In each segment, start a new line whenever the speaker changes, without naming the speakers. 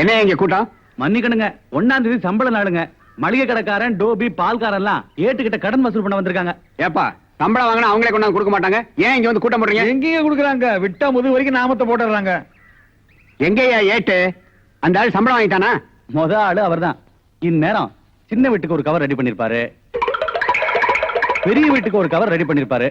என்ன இங்க கூட்டம்?
மன்னிக்கணுங்க. ஒண்ணாம் தேதி சம்பள நாளுங்க. மளிகை கடைக்காரன் டோபி பால்காரன் எல்லாம் ஏட்டுக்கிட்ட கடன் வசூல் பண்ண வந்திருக்காங்க.
ஏப்பா சம்பளம் வாங்கினா அவங்களே கொண்டாந்து கொடுக்க மாட்டாங்க? ஏன் இங்க வந்து கூட்டம் போடுறீங்க?
எங்கேங்க குடுக்குறாங்க? விட்டா முதுகு வரைக்கும் நாமத்தை போட்டுறாங்க
எங்கேயா ஏட்டு? அந்த ஆள் சம்பளம் வாங்கிட்டானா?
முத ஆளு அவர்தான். இந்நேரம் சின்ன வீட்டுக்கு ஒரு கவர் ரெடி பண்ணிருப்பாரு. பெரிய வீட்டுக்கு ஒரு கவர் ரெடி பண்ணிருப்பாரு.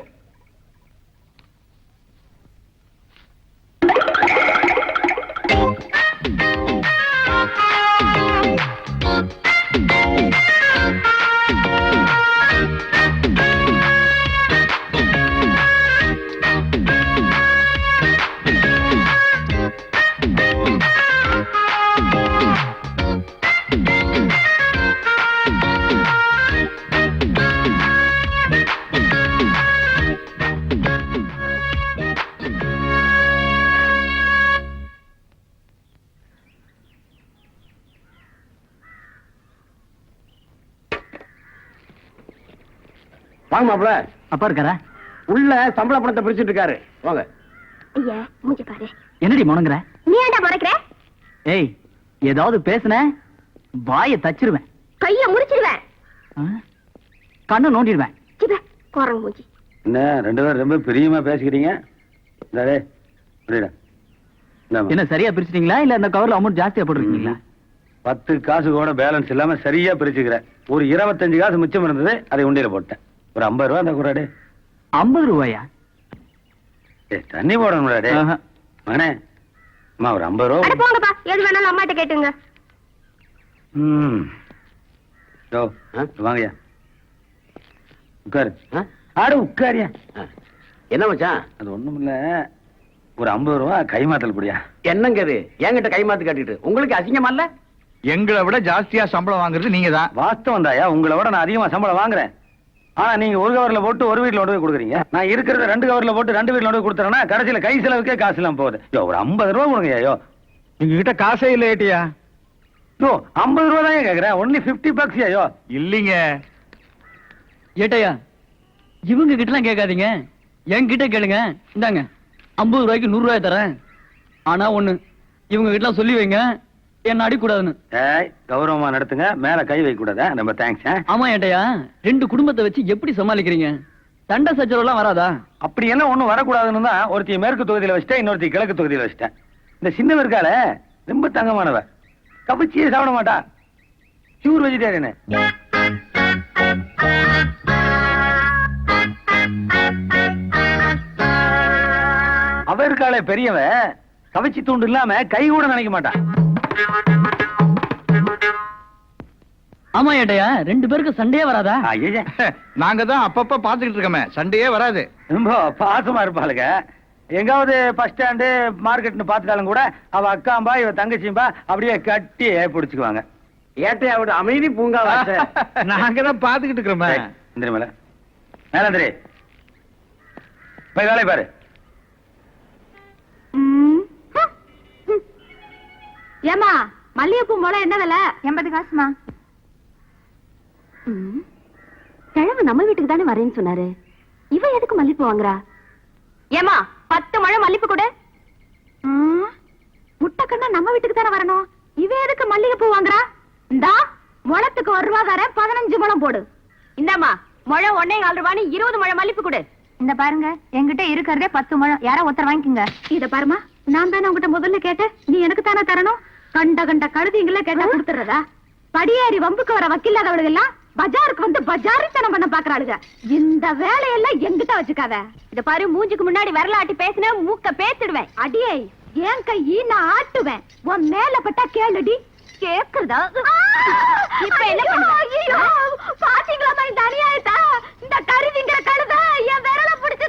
மாப்பிள.
அப்பா இருக்காரா?
உள்ள சம்பள பணத்தை பிரிச்சுட்டு இருக்காரு. வாங்க.
ஐயா மூஞ்சி பாரு.
என்னடி முணங்குற
நீ ஏன்டா முறைக்கிற?
ஏய் ஏதாவது பேசுன? வாயை தச்சிருவேன்.
கைய முறிச்சிடுவேன்.
ஆ? கண்ணை நோண்டிடுவேன்.
சிப்ப குரங்கு மூஞ்சி.
என்ன ரெண்டு பேரும் ரொம்ப பிரியமா பேசிக்கிறீங்க? இந்தாம்மா.
என்ன சரியா பிரிச்சிட்டீங்களா? இல்ல அந்த கவர்ல அமௌண்ட் ஜாஸ்தியா போட்டுருக்கீங்களா?
பத்து காசு கூட பேலன்ஸ் இல்லாம சரியா பிரிச்சுக்கிறேன் ஒரு இருபத்தஞ்சு காசு மிச்சம் இருந்தது அதை உண்டியில போட்டேன். ஒரு ஐம்பது ரூபா அந்த கூடாடே
ஐம்பது ரூபாயா?
தண்ணி
ஆஹா.
மகனே அம்மா ஒரு ஐம்பது ரூபா
போங்கப்பா. எது வேணாலும் அம்மாட்ட கேட்டுங்க.
ம். யோ, வாங்கய்யா. உட்காரு. ஆடு உட்காரியா.
என்ன மச்சான்?
அது ஒண்ணும் இல்ல ஒரு ஐம்பது ரூபா கைமாத்தல் படியா.
என்னங்க இது என்கிட்ட கைமாத்து காட்டிட்டு. உங்களுக்கு அசிங்கமா இல்ல?
எங்களை விட ஜாஸ்தியா சம்பளம் வாங்குறது நீங்க தான்
வாஸ்தவம் தாயா உங்களை விட நான் அதிகமா சம்பளம் வாங்குறேன். ஆனா நீங்க ஒரு கவர்ல போட்டு ஒரு வீட்ல கொண்டு போய் கொடுக்குறீங்க. நான் இருக்கிறத ரெண்டு கவர்ல போட்டு ரெண்டு வீட்ல கொண்டு போய் கொடுத்துறேன்னா கடைசியில கை செலவுக்கே காசு இல்லாம போகுது. யோ ஒரு ஐம்பது ரூபா கொடுங்க யோ.
எங்க கிட்ட காசே இல்ல ஏட்டியா?
யோ ஐம்பது ரூபா தான் கேக்குறேன். ஒன்லி பிப்டி பக்ஸ் யோ
இல்லீங்க. ஏட்டையா இவங்க கிட்ட எல்லாம் கேட்காதீங்க. என்கிட்ட கேளுங்க. இந்தாங்க ஐம்பது ரூபாய்க்கு நூறு ரூபாய் தரேன். ஆனா ஒண்ணு இவங்க கிட்ட எல்லாம் சொல்லி வைங்க. என்ன அடிக்கூடாதுன்னு.
ஏய் கௌரவமா நடத்துங்க. மேல கை வைக்க கூடாதா? நம்ம தேங்க்ஸ்
ஆமா ஏட்டையா ரெண்டு குடும்பத்தை வச்சு எப்படி சமாளிக்கிறீங்க? சண்டை சச்சரவு எல்லாம் வராதா?
அப்படி என்ன ஒண்ணும் வரக்கூடாதுன்னு தான் ஒருத்தி மேற்கு தொகுதியில வச்சிட்டேன் இன்னொருத்தி கிழக்கு தொகுதியில வச்சிட்டேன். இந்த சின்னவ இருக்காளே ரொம்ப தங்கமானவ. கவிச்சியே சாப்பிட மாட்டா. பியூர் வெஜிடேரியன் அவ இருக்காளே பெரியவ. கவிச்சி தூண்டு இல்லாம கை கூட நினைக்க மாட்டா.
ஆமா ஏட்டையா ரெண்டு பேருக்கு சண்டையே வராதா?
ஐயே
நாங்க தான் அப்பப்ப பாத்துக்கிட்டு இருக்கோமே சண்டையே வராது.
ரொம்ப பாசமா இருப்பாளுங்க. எங்காவது பஸ் ஸ்டாண்டு மார்க்கெட்னு பார்த்துட்டாலும் கூட அவ அக்காம்பா இவ தங்கச்சிம்பா அப்படியே கட்டி பிடிச்சுக்குவாங்க.
ஏட்டையாவோட அமைதி பூங்கா
நாங்க தான் பாத்துக்கிட்டு இருக்கிறோமே
மேல மேலந்திரி. போய் வேலை பாரு.
ஏமா மல்லிகைப்பூ மூலம் என்ன விலை? எண்பது காசுமா. கிழவு நம்ம வீட்டுக்கு தானே வரேன்னு சொன்னாரு. இவ எதுக்கு மல்லிப்பூ வாங்குறா? ஏமா பத்து முழம் மல்லிப்பூ கொடு. முட்டைக்கண்ணா நம்ம வீட்டுக்கு தானே வரணும். இவ எதுக்கு மல்லிகைப்பூ வாங்குறா? இந்தா முழத்துக்கு ஒரு ரூபா தரேன் பதினஞ்சு முழம் போடு. இந்தாம்மா முழம் ஒன்னே கால் ரூபான்னு இருபது முழம் மல்லிப்பூ கொடு.
இந்த பாருங்க என்கிட்ட இருக்கிறதே பத்து முழம். யாரோ ஒருத்தர் வாங்கிக்கோங்க.
இத பாருமா நான் தானே உங்ககிட்ட முதல்ல கேட்டேன்? நீ எனக்கு தானே தரணும்? கண்ட கண்ட கழுதிங்கள கேட்டா கொடுத்துறதா? படியேறி வம்புக்கு வர வக்கில்லாதவளுங்க எல்லாம் பஜாருக்கு வந்து பஜாரித்தனம் பண்ண பாக்குறாளுங்க இந்த வேலையெல்லாம் எங்கிட்ட வச்சுக்காத. இத பாரு மூஞ்சுக்கு முன்னாடி விரல ஆட்டி பேசின மூக்க பேத்துடுவேன். அடியே ஏன் கையி நான் ஆட்டுவேன். உன் மேல பட்டா கேளுடி. கேக்குறதா? இப்ப என்ன பண்ணுவ பாத்தீங்களா இந்த அநியாயத்தா? இந்த கருவிங்கிற கழுத என் விரல பிடிச்சு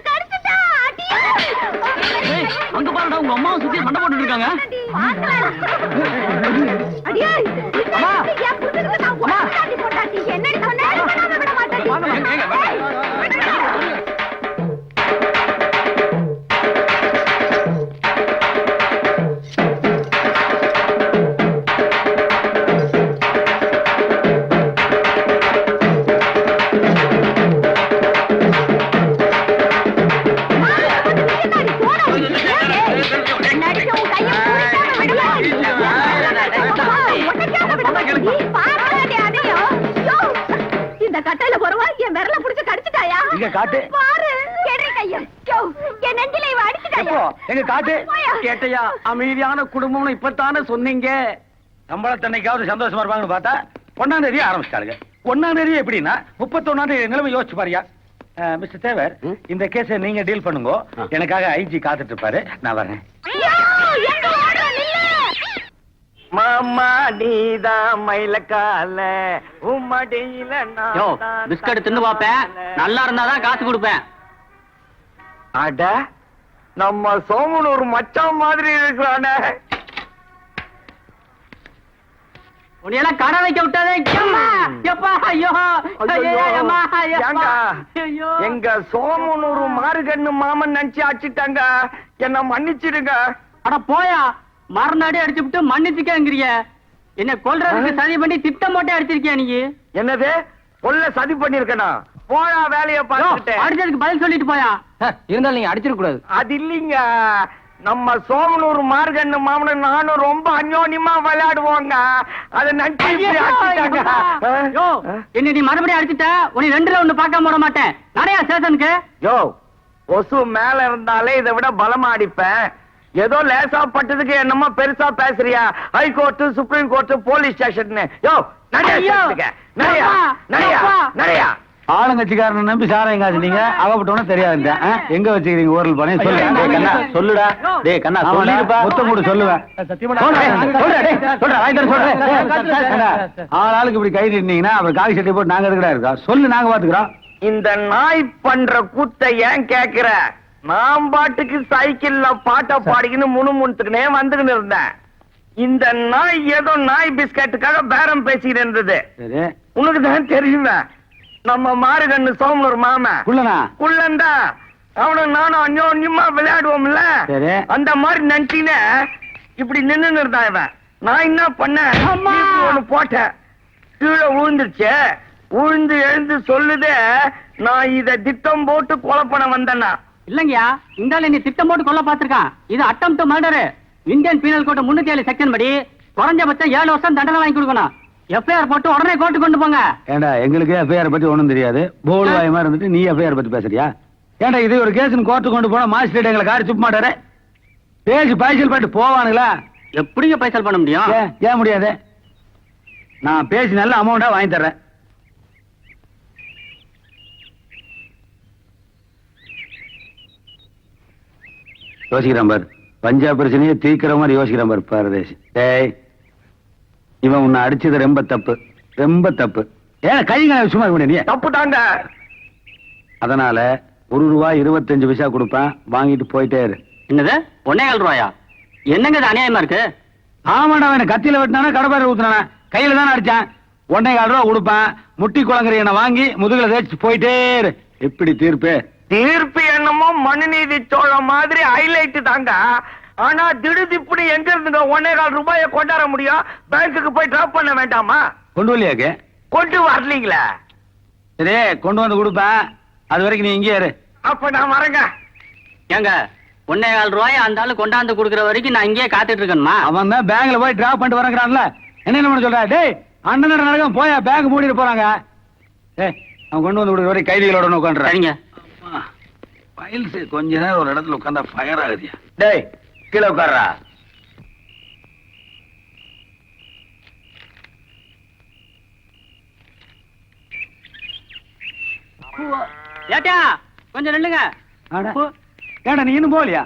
அங்க பாருடா உங்க அம்மாவை சுத்தி சண்டை போட்டுட்டு இருக்காங்க.
காட்டு.
பாரு. எடு கைய என் நெஞ்சில இவ அடிச்சுட்டாயா?
எங்க காட்டு.
கேட்டையா? அமைதியான குடும்பம்னு இப்பத்தானே சொன்னீங்க.
சம்பளத்தன்னைக்காவது சந்தோஷமா இருப்பாங்கன்னு பார்த்தா ஒன்னாம் தேதி ஆரம்பிச்சிட்டாருங்க ஒன்னாம் தேதி எப்படின்னா முப்பத்தொன்னாம் தேதி நிலைமை யோசிச்சு பாரியா. மிஸ்டர் தேவர்? இந்த கேஸை நீங்க டீல் பண்ணுங்க. எனக்காக ஐஜி காத்துட்டு இருப்பாரு. நான் வரேன்
யோ, எங்க ஓடுற நில்லு
மாமா நீதான் மயிலக்கால உம்மடியில
யோ பிஸ்கட் தின்னு பாப்பேன் நல்லா இருந்தாதான் காசு கொடுப்பேன்.
அட நம்ம சோமன் ஒரு மச்சான் மாதிரி இருக்கிறானே.
உன்னையெல்லாம் கடை வைக்க விட்டாதே.
எங்க சோமனூர் மாறுகண்ணு மாமன் நினைச்சு அடிச்சிட்டாங்க. என்ன மன்னிச்சிடுங்க.
அட போயா. மறுநாடி அடிச்சு விட்டு மன்னிச்சுக்கங்கிறிய என்ன கொல்றதுக்கு சதி பண்ணி திட்டம் போட்டே அடிச்சிருக்கியா நீ?
என்னது? கொல்ல சதி பண்ணிருக்கனா போயா வேலைய
யோ,
பார்த்துட்டு
அடிச்சதுக்கு பதில் சொல்லிட்டு போயா?
இருந்தாலும் நீங்க அடிச்சிருக்க கூடாது
அது இல்லீங்க. நம்ம சோமனூர் மார்கண்ணு மாமனும் நானும் ரொம்ப அந்யோன்யமா விளையாடுவோங்க. அதை ஆ?
என்ன நீ மறுபடியும் அடிச்சுட்ட? உன்னை ரெண்டுல ஒண்ணு பார்க்காம விட மாட்டேன். நிறைய ஸ்டேஷனுக்கு
யோ கொசு மேல இருந்தாலே இதை விட பலமா அடிப்பேன். ஏதோ லேசா பட்டதுக்கு என்னமோ பெருசா பேசுறியா? High court supreme court police station யோ நிறைய
ஐயோ!
நிறைய
அப்பா!
நிறைய
அப்பா!
நிறைய
ஆளுங்கட்சிக்காரனை நம்பி சாராயம் காசு நீங்க. அவப்பட்டவன தெரியாது எங்க வச்சுக்கிறீங்க? ஊரல் பண்ணி சொல்லு. சொல்லுடா. டேய் கண்ணா. சொல்லிருப்பா முத்தம் கூட சொல்லுவேன் ஆள் ஆளுக்கு இப்படி கை நீட்டீங்கன்னா அப்புறம் காலி சட்டை போட்டு நாங்க எதுக்குடா இருக்கோம்? சொல்லு நாங்க பாத்துக்கிறோம்.
இந்த நாய் பண்ற கூத்த ஏன் கேக்குற? நான் பாட்டுக்கு சைக்கிள்ல பாட்ட பாடிக்கின்னு முணுமுணுத்துக்குனே வந்துக்கின்னு இருந்தேன். இந்த நாய் ஏதோ நாய் பிஸ்கட்டுக்காக பேரம் பேசிக்கிட்டு இருந்தது. உனக்கு தான் தெரியுமே நம்ம மாறுகண்ணு சோமனூர் மாமன்
குள்ளனா?
குள்ளந்தா அவனும் நானும் அந்யோன்யமா விளையாடுவோம்ல. அந்த மாதிரி நினைச்சினே இப்படி நின்னு இருந்தான் இவன். நான் என்ன பண்ணேன்? ஒண்ணு போட்டேன் கீழே விழுந்துருச்சு. விழுந்து எழுந்து சொல்லுதே நான் இத திட்டம் போட்டு கொலை பண்ண வந்தேன்னா.
இல்லங்கய்யா இந்த ஆளு நீ திட்டம் போட்டு கொல்ல பாத்திருக்கான் இது attempt to murder Indian penal code முன்னூத்தி ஏழு செக்ஷன் படி குறைஞ்சபட்சம் ஏழு வருஷம் தண்டனை வாங்கி கொடுக்கணும். எஃப்ஐஆர் போட்டு உடனே கோர்ட்டு கொண்டு போங்க.
ஏண்டா எங்களுக்கு எஃப்ஐஆர் பத்தி ஒண்ணும் தெரியாது. போல் வாயமா இருந்துட்டு நீ எஃப்ஐஆர் பத்தி பேசுறியா? ஏண்டா இது ஒரு கேஸ் கோர்ட்டு கொண்டு போனா மாஜிஸ்ட்ரேட் எங்களை காரி சுப்ப மாட்டாரு பேசி பைசல் பண்ணிட்டு போவானுங்களா?
எப்படிங்க பைசல் பண்ண முடியும்?
ஏன், ஏன் முடியாது? நான் பேசி நல்ல அமௌண்டா வாங்கி தர்றேன். யோசிக்கிறான் பாரு. பஞ்சாப் பிரச்சனையை தீர்க்கிற மாதிரி யோசிக்கிறான் பாரு பாரதேஷ் டேய் இவன் உன்னை அடிச்சது ரொம்ப தப்பு ரொம்ப தப்பு. ஏன் கை கால சும்மா இருக்க நீ.
தப்பு தாங்க.
அதனால ஒரு ரூபாய் இருபத்தஞ்சு பைசா கொடுப்பேன் வாங்கிட்டு போயிட்டே இரு.
என்னது? ஒன்னே ஏழு ரூபாயா? என்னங்க இது அநியாயமா இருக்கு?
ஆமாடா அவன் கத்தியில வெட்டினானா கடப்பாரை ஊத்துனானா. கையில தானே அடிச்சான். ஒன்னே கால் ரூபா கொடுப்பேன் முட்டி குளங்கரைய வாங்கி முதுகுல தேய்ச்சி போயிட்டே இரு. எப்படி தீர்ப்பு?
தீர்ப்பு என்னமோ மனுநீதி சோழ மாதிரி ஹைலைட் தாங்க. ஆனா திடுதிப்புடி எங்க இருந்துங்க ஒன்னே கால் ரூபாய கொண்டாட முடியும்? பேங்க்குக்கு போய் டிராப் பண்ண வேண்டாமா?
கொண்டு வரலையாக்கு?
கொண்டு வரலீங்களே.
சரி கொண்டு வந்து கொடுப்பேன் அது வரைக்கும் நீ இங்கே இரு.
அப்ப நான் வரேங்க.
ஏங்க ஒன்னே கால் ரூபாய் அந்த ஆளு கொண்டாந்து கொடுக்குற வரைக்கும் நான் இங்கேயே காத்துட்டு இருக்கணுமா
அவன் தான் பேங்க்ல போய் டிராப் பண்ணிட்டு வரங்கிறான்ல என்ன என்ன சொல்ற? டேய் அண்ணன் நடக்கும் போயா? பேங்க் மூடிட்டு போறாங்க. ஏய் அவன் கொண்டு வந்து கொடுக்குற வரைக்கும் கைதிகளோட உட்காந்துறேன்
சரிங்க.
ஃபைல்ஸ் கொஞ்ச நேரம் ஒரு இடத்துல உட்காந்தா ஃபயர் ஆகுதியா? டேய் கீழே உட்கார்றா.
ஏட்டா கொஞ்சம் நில்லுங்க.
ஏன்டா நீ இன்னும் போகலையா?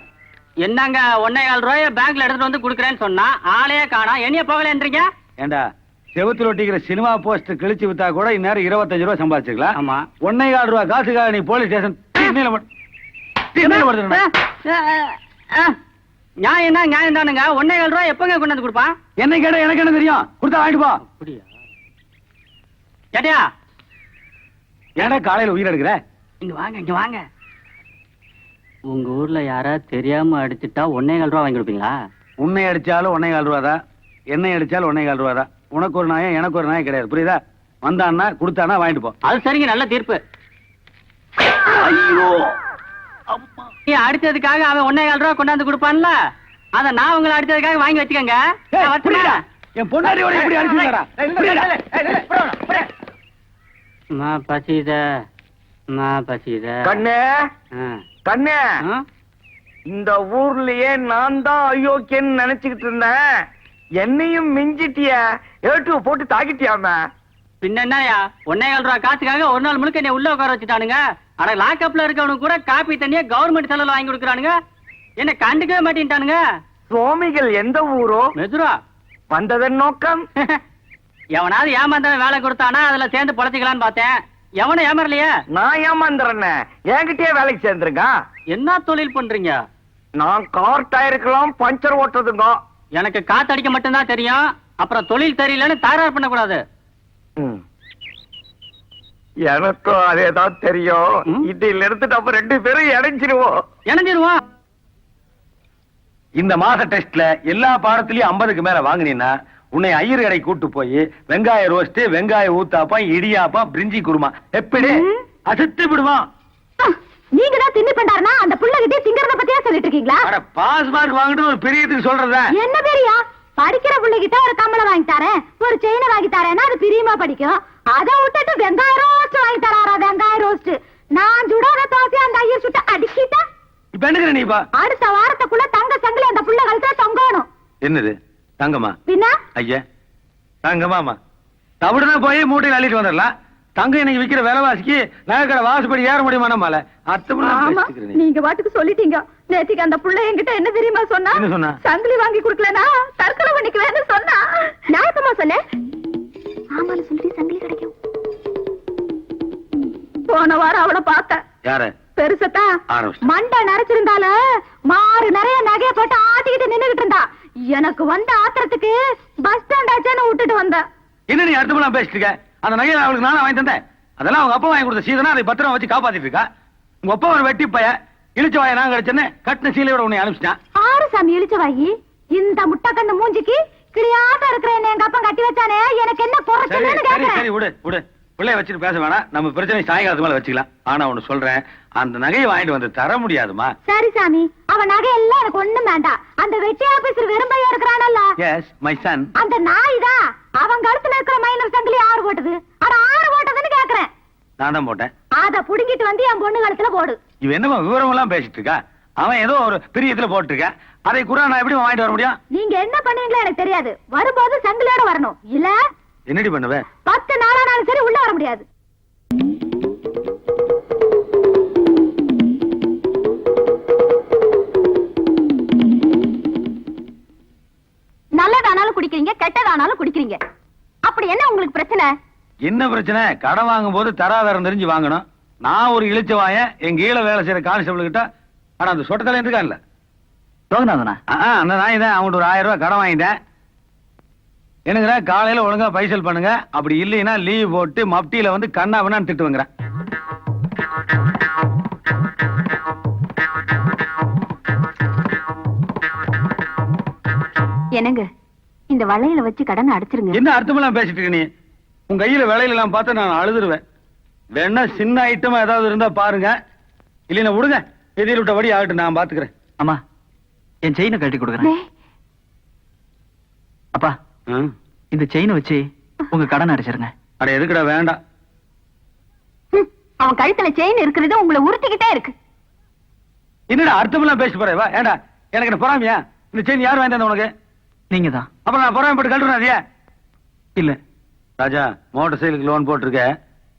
என்னங்க ஒன்னே கால் ரூபாய பேங்க்ல எடுத்துட்டு வந்து குடுக்கறேன்னு சொன்னா ஆளையே காணோம். என்னைய போகலன்றீங்க?
ஏண்டா செவுத்துல ஒட்டிக்கிற சினிமா போஸ்ட் கிழிச்சு வித்தா கூட இந்நேரம் இருபத்தஞ்சு ரூபா சம்பாதிச்சுக்கலாம்.
ஆமா.
ஒன்னே கால் ரூபா காசுக்காக நீ போலீஸ் ஸ்டேஷன்
நியாயம் தான் நியாயம் தானுங்க. ஒன்னே கால் ரூபாய் எப்பங்க கொண்டு வந்து கொடுப்பான்?
என்ன கேட்டா எனக்கு என்ன தெரியும்? கொடுத்தா வாங்கிட்டு போ.
அப்படியா?
ஏன்டா காலையில உயிர் எடுக்கிற?
இங்க வாங்க இங்க வாங்க. உங்க ஊர்ல யாராவது தெரியாம அடிச்சுட்டா ஒன்னே கால் ரூபா வாங்கி கொடுப்பீங்களா?
உன்னை அடிச்சாலும் ஒன்னே கால் ரூபா தான். என்னை அடிச்சாலும் ஒன்னே கால் ரூபா தான். உனக்கு ஒரு நாயம் எனக்கு ஒரு நாயம் கிடையாது. புரியுதா? வந்தான்னா கொடுத்தானா வாங்கிட்டு போ.
அது சரிங்க நல்ல தீர்ப்பு.
ஐயோ!
நீ அடிச்சதுக்காக அவன் ஒன்னே கால் ரூபா கொண்டாந்து கொடுப்பான்ல? அத நான் உங்களை அடிச்சதுக்காக வாங்கி வச்சுக்கோங்க?
என் பொண்டாட்டியோட இப்படி அடிச்சுக்கிறா
அம்மா பசித நான் பசித
கண்ணு கண்ணு இந்த ஊர்லயே நான் தான் அயோக்கியன்னு நினைச்சுக்கிட்டு இருந்தேன். என்னையும் மிஞ்சிட்டிய ஏட்டு போட்டு தாக்கிட்டியாம
பின்ன என்னயா ஒன்னே ஏழு ரூபா காசுக்காக ஒரு நாள் முழுக்க என்னை உள்ள உட்கார வச்சுட்டானுங்க. ஆனா லாக்அப்ல இருக்கவனுக்கு கூட காப்பி தண்ணிய கவர்மெண்ட் செலவுல வாங்கி கொடுக்குறானுங்க. என்ன கண்டுக்கவே மாட்டேன்ட்டானுங்க.
சுவாமிகள் எந்த ஊரோ?
மெதுரா.
வந்ததன் நோக்கம்.
எவனாவது ஏமாந்தவன் வேலை கொடுத்தானா அதுல சேர்ந்து பொழைச்சிக்கலாம்னு பார்த்தேன். எவனும் ஏமாறலையே?
நான் ஏமாந்துறேன். என்கிட்டயே வேலைக்கு சேர்ந்துருங்க
என்ன தொழில் பண்றீங்க?
நான் கார் டயருக்கெல்லாம் பஞ்சர் ஓட்டுறதுங்க.
எனக்கு காத்தடிக்க மட்டும்தான் தெரியும். அப்புறம் தொழில் தெரியலன்னு தகராறு பண்ணக்கூடாது.
ம். எனக்கும் அதேதான் தெரியும். இதுல இருந்து நம்ம ரெண்டு பேரும் இணைஞ்சிருவோம்.
இணைஞ்சிருவோம்.
இந்த மாச டெஸ்ட்ல எல்லா பாடத்திலயும் ஐம்பதுக்கு மேல வாங்குனீன்னா உன்னை ஐயர் கடை கூட்டு போய் வெங்காய ரோஸ்ட் வெங்காய ஊத்தாப்பம் இடியாப்பம் பிரிஞ்சி குருமா. எப்படி? அசத்து விடுவான்
நீங்க தான் தின்னு பண்ணாருனா அந்த புள்ள கிட்டே திங்கறத பத்தியா சொல்லிட்டு இருக்கீங்களா?
அட பாஸ் மார்க் வாங்கிட்டு ஒரு பெரியதுக்கு சொல்றதா?
என்ன பெரியா? படிக்கிற பிள்ளைகிட்ட ஒரு கம்மலை வாங்கி தரேன். ஒரு செயினை வாங்கி தரேன்னா அது பிரியமா படிக்கும். அதை விட்டுட்டு வெங்காய ரோஸ்ட் வாங்கி தராரா? வெங்காய ரோஸ்ட். நான் சுடாத தோசை அந்த ஐயர் சுட்டு அடிக்கிட்டா
இப்ப என்னங்கிற நீப்பா
அடுத்த வாரத்துக்குள்ள தங்க சங்கிலி அந்த புள்ள கழுத்துல தொங்கணும்.
என்னது? தங்கம்மா
பின்ன?
ஐயா. தங்கமாமா. தவிடுதான் போய் மூட்டையில் அள்ளிட்டு வந்துடலாம். தங்கம் இன்னைக்கு விக்கிற விலைவாசிக்கு நகைக்கடை வாசுபடி ஏற முடியுமா நம்மால?
ஆமா.
அத்தை
நீங்க பாட்டுக்கு சொல்லிட்டீங்க. நேத்திக்கு அந்த புள்ள என்கிட்ட என்ன தெரியுமா சொன்னா? சங்கிலி வாங்கி குடுக்கலனா தற்கொலை பண்ணிக்குவேன்னு சொன்னா. நான் சொன்னேன். போன வாரம் அவளை பார்த்தேன்.
யார?
பெருசத்தா. மண்டை நரைச்சிருந்தால மாறு நிறைய நகைய போட்டு ஆட்டிக்கிட்டு நின்னுகிட்டு இருந்தா. எனக்கு வந்த ஆத்திரத்துக்கு பஸ் ஸ்டாண்ட் ஆச்சேன்னு விட்டுட்டு வந்தேன்.
என்ன நீ அடுத்த பேசிட்டு இருக்க? அந்த நகையை அவளுக்கு நானும் வாங்கி தந்தேன். அதெல்லாம் அவங்க அப்பா வாங்கி கொடுத்த சீதனா அதை பத்திரம் வச்சு காப்பாத்திட்டு இருக்கா? உங்க அப்பா ஒரு வெட்டி பைய இழிச்ச வாய நான் கிடைச்சேன்னு கட்டின சீலையோட உன்னை அனுப்பிச்சிட்டான்.
ஆறு சாமி இழிச்ச வாயி இந்த முட்டைக்கண்ணு மூஞ்சிக்கு கிளியாட்ட இருக்கிற எங்க அப்பா கட்டி வச்சானே எனக்கு என்ன
சரி
குறைச்சலன்னு
சரி விடு விடு. பிள்ளைய வச்சுட்டு பேச வேணாம். நம்ம பிரச்சனை சாயங்காலத்து மேல வச்சுக்கலாம். ஆனா ஒண்ணு சொல்றேன். அந்த நகையை வாங்கிட்டு வந்து தர முடியாதுமா
சரி சாமி. அவன் நகை எல்லாம் எனக்கு ஒண்ணும் வேண்டாம். அந்த வெட்டி ஆபீசர் வெறும்பையா இருக்கிறானல்ல.
எஸ் மை சன்
அந்த நாய் தான் அவன் கழுத்துல இருக்கிற மைனர் சங்கிலி ஆறு போட்டது. அட ஆறு போட்டதுன்னு கேக்குறேன்.
நான் தான் போட்டேன்.
அத புடுங்கிட்டு வந்து என் பொண்ணு கழுத்துல போடு.
இவன் என்னமா விவரம் எல்லாம் பேசிட்டு இருக்கா? அவன் ஏதோ ஒரு பெரிய இதுல போட்டுருக்க. அதை கூட நான் எப்படி வாங்கிட்டு வர முடியும்?
நீங்க என்ன பண்ணுவீங்களோ எனக்கு தெரியாது. வரும்போது சங்கிலியோட வரணும். இல்ல
என்னடி பண்ணுவ?
பத்து நாளானாலும் சரி உள்ள வர முடியாது. நல்லதானாலும் குடிக்கிறீங்க கெட்டதானாலும் குடிக்கிறீங்க. அப்படி என்ன உங்களுக்கு பிரச்சனை?
என்ன பிரச்சனை? கடன் வாங்கும் போது தராதரம் தெரிஞ்சு வாங்கணும். நான் ஒரு இழிச்ச வாயன் எங்க கீழ வேலை செய்யற கான்ஸ்டபிள் கிட்ட ஆனா அந்த சொட்டத்தலை இருக்கான்ல. ஆ, அந்த நாய் தான் அவன்கிட்ட ஒரு ஆயிரம் ரூபாய் கடன் வாங்கிட்டேன். என்னங்கிற காலையில ஒழுங்கா பைசல் பண்ணுங்க. அப்படி இல்லைன்னா லீவ் போட்டு மப்டியில வந்து கண்ணா வேணான்னு திட்டுவேங்கிறேன்.
என்னங்க? இந்த வளையல வச்சு கடனை அடைச்சிருங்க.
என்ன அர்த்தமெல்லாம் பேசிட்டு இருக்க நீ? உன் கையில வேலையில எல்லாம் பார்த்து நான் அழுதுருவேன். வேணா சின்ன ஐட்டமா ஏதாவது இருந்தா பாருங்க. இல்லைன்னா விடுங்க. எதிர் விட்டபடி ஆகட்டும் நான் பாத்துக்கிறேன்.
அம்மா என் செயினை கட்டி கொடுக்குறேன். அப்பா. இந்த செயினை வச்சு உங்க கடன் அடைச்சிருங்க.
அட எதுக்குடா வேண்டாம்.
அவன் கழுத்துல செயின் இருக்கிறது உங்களை உறுத்திக்கிட்டே இருக்கு.
என்னடா அர்த்தமெல்லாம் பேசி போறேன் வா ஏண்டா எனக்கு என்ன பொறாமையா? இந்த செயின் யார் வாங்கி தந்தா உனக்கு?
நீங்க தான்.
அப்புறம் நான் பொறாமைப்பட்டு கழட்டுறேன் அதையே.
இல்ல.
ராஜா மோட்டார் சைக்கிளுக்கு லோன் போட்டிருக்க.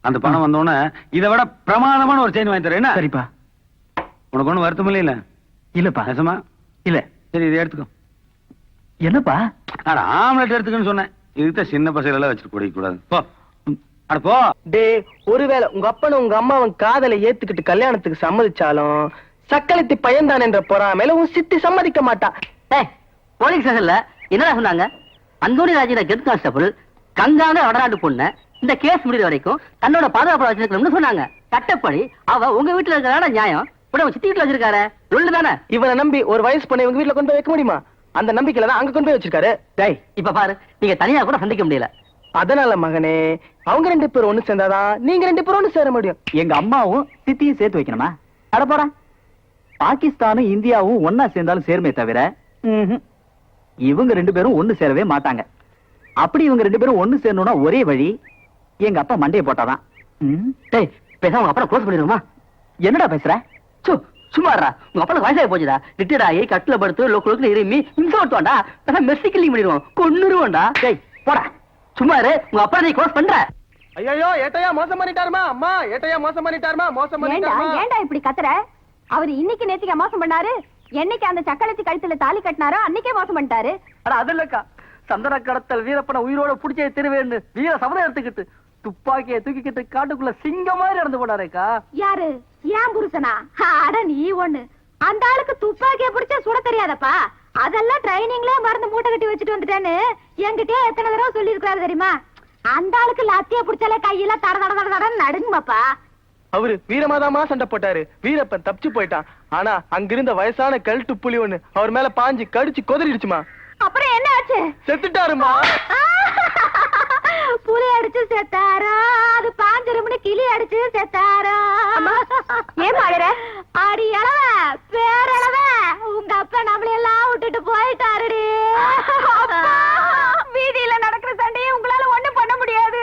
அந்த பணம் வந்தோடனே இதை விட பிரமாதமான ஒரு செயின் வாங்கி தரேன் என்ன?
சரிப்பா.
உனக்கு ஒண்ணும் வருத்தம் இல்ல?
இல்லப்பா.
நெசமா
இல்ல.
சரி இதை எடுத்துக்கோ.
என்னப்பா?
அட ஆம்லெட் எடுத்துக்கன்னு சொன்னேன். இதுக்கு சின்ன பசங்க எல்லாம் வச்சுட்டு குடிக்க கூடாது. போ. அட போ.
டே ஒருவேளை உங்க அப்பனும் உங்க அம்மாவும் காதலை ஏத்துக்கிட்டு கல்யாணத்துக்கு சம்மதிச்சாலும் சக்களத்தி பையன்தான் என்ற பொறாமையில உன் சித்தி சம்மதிக்க மாட்டா.
போலீஸ் ஸ்டேஷன்ல என்னடா சொன்னாங்க? அந்தோணி ராஜின கெட் கான்ஸ்டபிள் கங்கான வடநாட்டு பொண்ணு இந்த கேஸ் முடிகிற வரைக்கும் தன்னோட பாதுகாப்பு வச்சிருக்கணும்னு சொன்னாங்க. சட்டப்படி அவ உங்க வீட்டுல இருக்கிறாட நியாயம். கூட உங்க சித்தி வீட்டுல வச்சிருக்காரு. தானே
இவனை நம்பி ஒரு வயசு பொண்ணை இவங்க வீட்டுல கொண்டு போய் வைக்க முடியுமா? அந்த நம்பிக்கையில தான் அங்க கொண்டு போய் வச்சிருக்காரு. டேய்
இப்ப பாரு நீங்க தனியா கூட சந்திக்க முடியல.
அதனால மகனே அவங்க ரெண்டு பேரும் ஒண்ணு சேர்ந்தாதான் நீங்க ரெண்டு பேரும் ஒண்ணு சேர முடியும்.
எங்க அம்மாவும் சித்தியும் சேர்த்து வைக்கணுமா? அட போறேன் பாகிஸ்தானும் இந்தியாவும் ஒன்னா சேர்ந்தாலும் சேர்மே தவிர. இவங்க ரெண்டு பேரும் ஒண்ணு சேரவே மாட்டாங்க. அப்படி இவங்க ரெண்டு பேரும் ஒண்ணு சேரணும்னா ஒரே வழி எங்க அப்பா மண்டையை போட்டாதான். டேய் பேசாம அப்பா க்ளோஸ் பண்ணிடுமா என்னடா பேசுற? சு சும்மாடா உங்க அப்பா வயசாகி போச்சுடா. ரிட்டையர்ட் ஆகி கட்டில படுத்து லோக்கு லோக்கில் இருமி இன்சம் ஓட்டுவான்டா. பேசாம மெர்சி கில்லிங் பண்ணிடுவோம். கொன்னுருவான்டா டேய் போடா. சும்மா இரு. உங்க அப்பா நீ க்ளோஸ் பண்ற.
ஐயோ ஏட்டையா மோசம் பண்ணிட்டாருமா? அம்மா ஏட்டையா மோசம் பண்ணிட்டாருமா? மோசம் பண்ணிட்டாருமா?
ஏண்டா இப்படி கத்துற? அவர் இன்னைக்கு நேத்திக்கு மோசம் பண்ணாரு. என்னைக்கு அந்த சக்களத்தி கழுத்துல தாலி கட்டினாரோ அன்னைக்கே மோசம் பண்ணிட்டாரு.
அட அது இல்லக்கா. சந்தன கடத்தல் வீரப்பனை உயிரோட புடிச்சே திருவேன்னு வீர சபதம் எடுத்துக்கிட்டு துப்பாக்கியை தூக்கிக்கிட்டு காட்டுக்குள்ள சிங்கம் மாதிரி இறந்து போனாரேக்கா.
யாரு? ஏன் புருஷனா? அட நீ ஒண்ணு. அந்த ஆளுக்கு துப்பாக்கிய பிடிச்சா சுட தெரியாதப்பா. அதெல்லாம் ட்ரைனிங்ல மருந்து மூட்டை கட்டி வச்சுட்டு வந்துட்டேன்னு என்கிட்டயே எத்தனை தடவை சொல்லியிருக்காரு தெரியுமா? அந்த ஆளுக்கு லத்திய பிடிச்சாலே கையில தட தட தட தடன்னு நடுங்குமாப்பா.
அவரு வீரமாதாமா சண்டை போட்டாரு. வீரப்பன் தப்பிச்சு போயிட்டான். ஆனா அங்கிருந்த வயசான கழுட்டு புலி ஒண்ணு அவர் மேல பாஞ்சு கடிச்சு கொதறிடுச்சுமா.
அப்புறம் என்ன ஆச்சு?
செத்துட்டாருமா?
புலி அடிச்சு செத்தாரா? அது பாஞ்சிருமணி கிளி அடிச்சு செத்தாரா?
ஏன் அழுற?
அடி அளவ பேரளவ உங்க அப்பா நம்மள எல்லாம் விட்டுட்டு போயிட்டாருடி.
வீதியில நடக்கிற சண்டையை உங்களால ஒண்ணும் பண்ண முடியாது.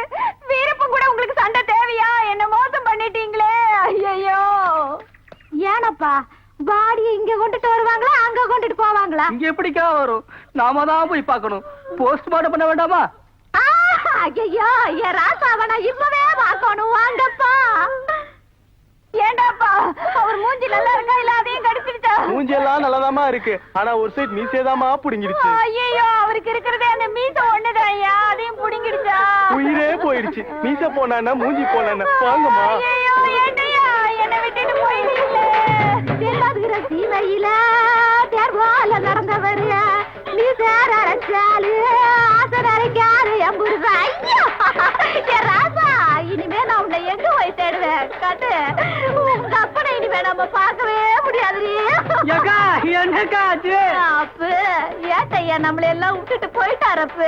வீரப்பன் கூட உங்களுக்கு சண்டை தேவையா? என்ன மோசம் பண்ணிட்டீங்களே? ஐயோ
ஏனப்பா பாடி இங்க கொண்டுட்டு வருவாங்களா அங்க கொண்டுட்டு போவாங்களா?
இங்க எப்படிக்கா வரும்? நாம தான் போய் பார்க்கணும். போஸ்ட்மார்ட்டம் பண்ண வேண்டாமா?
ஐயோ என் ராசாவை நான் இப்பவே பார்க்கணும். வாங்கப்பா.
ஏண்டாப்பா அவர் மூஞ்சி நல்லா இருக்கா இல்ல அதையும் கடிச்சிருச்சா?
மூஞ்சி எல்லாம் நல்லதாமா இருக்கு. ஆனா ஒரு சைடு மீசேதாமா புடுங்கிடுச்சு.
ஐயோ அவருக்கு இருக்கிறதே அந்த மீச ஒண்ணுதான் ஐயா. அதையும் புடுங்கிடுச்சா?
உயிரே போயிடுச்சு. மீச போனா மூஞ்சி போனா வாங்கம்மா.
ஐயோ ஏண்டையா? என்னை விட்டுட்டு
சீமையில? தேர்வால நடந்தவர் எம்புருவ ஐயோ. ராசா இனிமே நான் உன்னை எங்க போய் தேடுவேன்? கட்டு. உங்க அப்பனை இனிமே நம்ம பார்க்கவே
ஆச்சு?
அப்பு ஏட்டையா நம்மள எல்லாம் விட்டுட்டு போயிட்டாரப்பு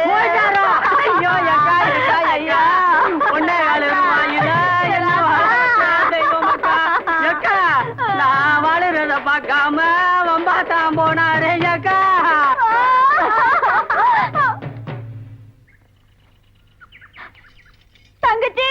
நான் வாழுறத பார்க்காம வம்பாத்தான் போனாரே
தங்கச்சி.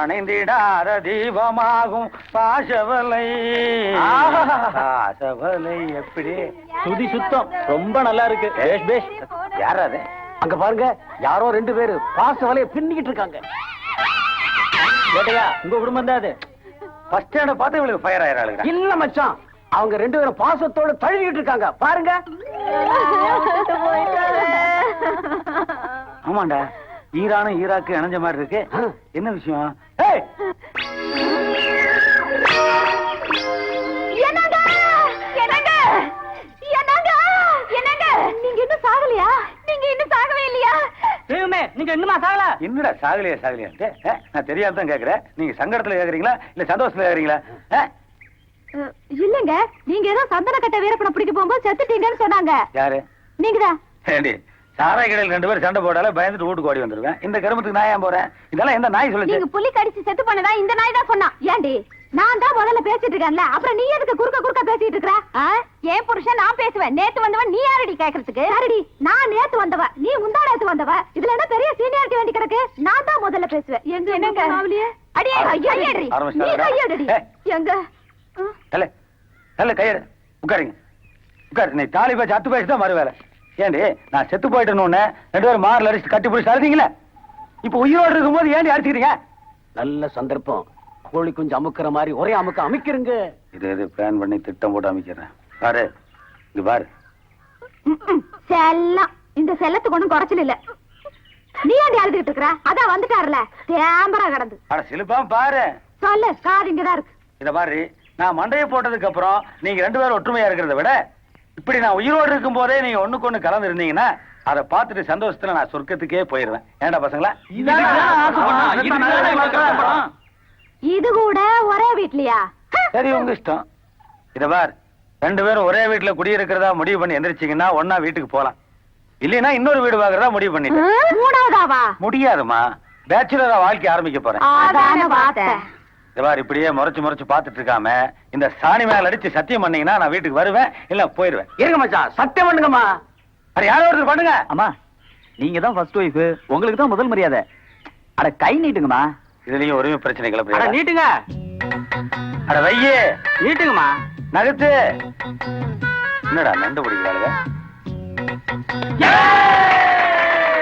அணைந்திடாத தீபமாகும் பாசவலை பாசவலை எப்படி?
சுதி சுத்தம். ரொம்ப நல்லா இருக்கு. பேஷ் பேஷ்.
யார் அது?
அங்க பாருங்க யாரோ ரெண்டு பேரு பாச வலைய பின்னிக்கிட்டு இருக்காங்க. ஏட்டையா உங்க குடும்பம் தான் அது.
ஃபர்ஸ்ட் ஸ்டாண்ட பார்த்து இவளுக்கு ஃபயர் ஆயிராளுங்க
இல்ல மச்சான். அவங்க ரெண்டு பேரும் பாசத்தோட தழுவிட்டு இருக்காங்க. பாருங்க.
ஆமாண்டா. ஈரானும் ஈராக்கு இணைஞ்ச மாதிரி இருக்கு. என்ன விஷயம்? ஏய்!
என்னங்க? என்னங்க? என்னங்க? என்னங்க? நீங்க இன்னும் சாகலையா? நீங்க இன்னும் சாகவே இல்லையா?
தெய்வமே நீங்க இன்னுமா சாகல?
என்னடா சாகலையா சாகலையா? நான் தெரியாம தான் கேக்குறேன். நீங்க சங்கடத்துல கேக்குறீங்களா? இல்ல சந்தோஷத்துல கேக்குறீங்களா?
இல்லங்க. நீங்க ஏதோ சந்தன கட்ட வீரப்பனை பிடிக்க போகும்போது செத்துட்டீங்கன்னு சொன்னாங்க.
யாரு?
நீங்கதான்.
ஏண்டி? சாராய கடையில் ரெண்டு பேரும் சண்டை போடால பயந்துட்டு வீட்டுக்கு ஓடி வந்துருவேன். இந்த கருமத்துக்கு நான் ஏன் போறேன்? இதெல்லாம் எந்த நாய் சொல்லுச்சு?
நீங்க புலி கடிச்சு செத்து பண்ணதா இந்த நாய் தான் சொன்னான். ஏண்டி நான் தான் முதல்ல பேசிட்டு இருக்கேன்ல. அப்புறம் நீ எதுக்கு குறுக்க குறுக்க பேசிட்டு இருக்கற?
என் புருஷன் நான் பேசுவேன். நேத்து வந்தவன் நீ யாரடி கேக்குறதுக்கு?
சரிடி நான் நேத்து வந்தவ. நீ முந்தா நேத்து வந்தவ. இதுல என்ன பெரிய சீனியாரிட்டி வேண்டி கிடக்கு? நான் தான் முதல்ல பேசுவேன். எங்க
என்னங்க?
அடியே கையடி நீ? கையடி. எங்க?
தலை தலை கையெடு. உட்காருங்க. உட்காரு. நீ தாலி பேச்சு அத்து பேச்சு தான் மறு வேலை ஏண்டி நான் செத்து போயிட்டேன்னு ரெண்டு பேரும் மாரில் அடிச்சு கட்டி பிடிச்சி அழுதிங்களே இப்போ உயிரோடு இருக்கும்போது ஏண்டி அடிச்சுக்கிறீங்க
நல்ல சந்தர்ப்பம். கோழி குஞ்சு அமுக்குற மாதிரி ஒரே அமுக்க அமைக்கிறங்க
இது இது பிளான் பண்ணி திட்டம் போட்டு அமைக்கிறேன். பாரு இங்க பாரு.
செல்லம். இந்த செல்லத்துக்கு ஒண்ணும் குறைச்சல் இல்ல. நீ ஏண்டி அழுதுகிட்டு இருக்கற? அதான் வந்துட்டாருல. தேம்பரா கிடந்து.
அட சிலுப்பா பாரு.
சொல்லு காது இங்கதான் இருக்கு.
இத பாரு நான் மண்டையை போட்டதுக்கு அப்புறம் நீங்க ரெண்டு பேரும் ஒற்றுமையா இருக்கிறத விட இப்படி நான் உயிரோடு இருக்கும் போதே நீங்க ஒண்ணுக்கு ஒண்ணு கலந்து இருந்தீங்கன்னா அதை பார்த்துட்டு சந்தோஷத்துல நான் சொர்க்கத்துக்கே போயிருவேன். ஏன்டா பசங்களா?
இது கூட ஒரே வீட்லயா?
சரி உங்க இஷ்டம். இத பார். ரெண்டு பேரும் ஒரே வீட்டுல குடியிருக்கிறதா முடிவு பண்ணி எந்திரிச்சீங்கன்னா ஒன்னா வீட்டுக்கு போலாம். இல்லைன்னா இன்னொரு வீடு வாங்குறதா முடிவு
மூணாவதாவா?
முடியாதுமா பேச்சுலரா வாழ்க்கை ஆரம்பிக்க போறேன். மாதிரி இப்படியே முறைச்சு முறைச்சு பாத்துட்டு இருக்காம இந்த சாணி மேல அடிச்சு சத்தியம் பண்ணீங்கன்னா நான் வீட்டுக்கு வருவேன் இல்ல போயிருவேன்.
இருங்க மச்சான் சத்தியம் பண்ணுங்கம்மா.
அட யாரோ ஒருத்தர் பண்ணுங்க.
அம்மா நீங்க தான் ஃபர்ஸ்ட் ஒய்ஃப் உங்களுக்கு தான் முதல் மரியாதை. அட கை நீட்டுங்கம்மா.
இதுலயும் ஒருமே பிரச்சனை
அட
கிளப்பி
நீட்டுங்க.
அட வையே.
நீட்டுங்கம்மா.
நகத்து என்னடா நண்டு பிடிக்கிறாளுங்க!